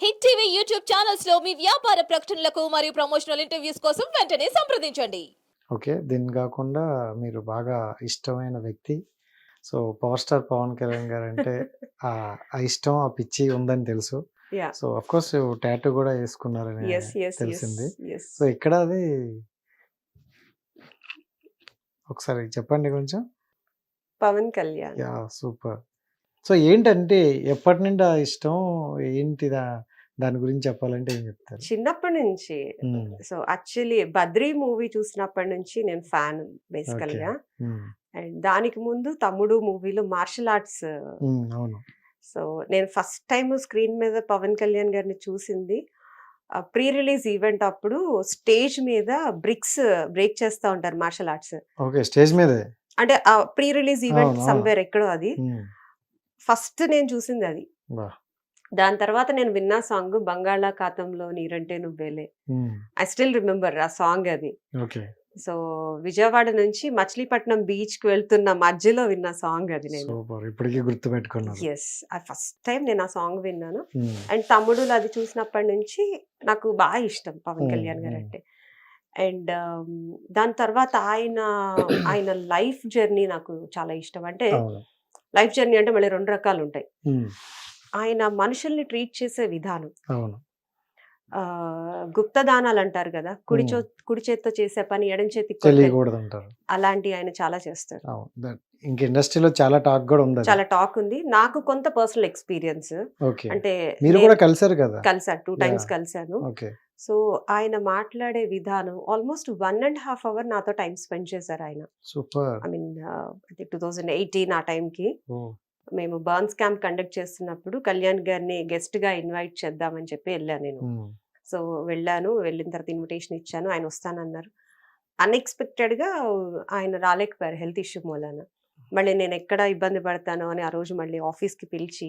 Hit TV YouTube ఛానల్స్లో మీ వ్యాపార ప్రకటనలకు మరియు ప్రమోషనల్ ఇంటర్వ్యూస్ కోసం వెంటనే సంప్రదించండి ఓకే. దీన్ని గాకుండా మీరు బాగా ఇష్టమైన వ్యక్తి. So, 'power star Pawan Kalyan' guarantee ఆహ్, ఆ ఇష్టం, ఆ పిచ్చి ఉందని తెలుసు. సో, ఆఫ్‌కోర్స్ టాటూ గూడా యేసుకున్నారని యెస్. యెస్. యెస్. తెలిసింది. సో, ఎక్కడ అది? ఒకసారి చెప్పండి కొంచెం? Pawan Kalyan. Yeah! Super. So, ఏంటంటే ఎప్పటి నుండి ఆ ఇష్టం? ఏంటి దా దాని గురించి చెప్పాలంటే ఏం చెప్తారు? చిన్నప్పటి నుంచి. సో, యాక్చువల్లీ 'బద్రీ' మూవీ చూసినప్పటి నుంచి నేను ఫ్యాన్ ఓకే. బేసికల్‌గా. హ్మ్. అండ్ దానికి ముందు 'తమ్ముడు' మూవీలో మార్షల్ ఆర్ట్స్. అవును. సో, నేను ఫస్ట్ టైమ్ స్క్రీన్ మీద పవన్ కళ్యాణ్ గారిని చూసింది ప్రీ రిలీజ్ ఈవెంట్ అప్పుడు స్టేజ్ మీద బ్రిక్స్ బ్రేక్ చేస్తా ఉంటారు మార్షల్ ఆర్ట్స్. ఓకే. స్టేజ్ మీదే? అంటే ప్రీ రిలీజ్ ఈవెంట్. సమ్‌వేర్ ఎక్కడో అది. ఫస్ట్ నేను చూసింది అది. దాని తర్వాత నేను విన్న సాంగ్ 'బంగాళాఖాతంలో నీరంటే నువ్వేలే.' ఐ స్టిల్ రిమెంబర్ ఆ సాంగ్ అది. సో, విజయవాడ నుంచి మచిలీపట్నం బీచ్‌కి వెళ్తున్న మధ్యలో విన్న సాంగ్ అది నేను. ఇప్పటికి గుర్తుపెట్టుకున్నారు. యెస్. ఆ ఫస్ట్ టైమ్ నేను ఆ సాంగ్ విన్నాను. అండ్ 'తమ్ముడులో' అది చూసినప్పటి నుంచి నాకు బాగా ఇష్టం పవన్. కళ్యాణ్ హ్మ్. గారంటే. అండ్ దాని తర్వాత ఆయన ఆయన లైఫ్ జర్నీ నాకు చాలా ఇష్టం. అంటే. లైఫ్ జర్నీ అంటే మళ్ళీ 2 రకాలుంటాయి. హ్మ్. ఆయన మనుషుల్ని ట్రీట్ చేసే విధానం. గుప్తదానాలు అంటారు గదా! కుడి చో. కుడి చేత్తో చేసే పని కొడితే తెలియకూడదంటారు. అలాంటియి ఆయన చాలా చేస్తారు. ఇంక ఇండస్ట్రీలో చాలా టాక్ గూడా ఉందది. చాలా టాక్ ఉంది. నాకు కొంత పర్సనల్ ఎక్స్‌పీరియన్స్. అంటే మీరు గూడా కలిసారు కదా! కలిసాను. 2 టైమ్స్! కలిసాను. సో, ఆయన మాట్లాడే విధానం ఆల్‌మోస్ట్ 1 ½ అవర్ నాతో టైమ్ స్పెండ్ చేశారు ఆయన. Super. I mean I think 2018 ఆ టైంకి! మేము బర్న్స్ క్యాంప్ కండక్ట్ చేస్తున్నప్పుడు కళ్యాణ్ గారిని గెస్ట్‌గా ఇన్వైట్ చేద్దామని చెప్పి ఎళ్ళాను నేను. సో, వెళ్ళాను. వెళ్ళిన తర్వాత ఇన్విటేషన్ ఇచ్చాను. ఆయన వస్తానన్నారు. అన్‌ఎక్స్‌పెక్టెడ్‌గా ఆయన రాలేకపోయారు హెల్త్ ఇష్యూ మూలాన. మళ్ళీ నేను ఎక్కడ ఇబ్బంది పడతానో అని ఆ రోజు మళ్ళీ ఆఫీస్‌కి పిలిచి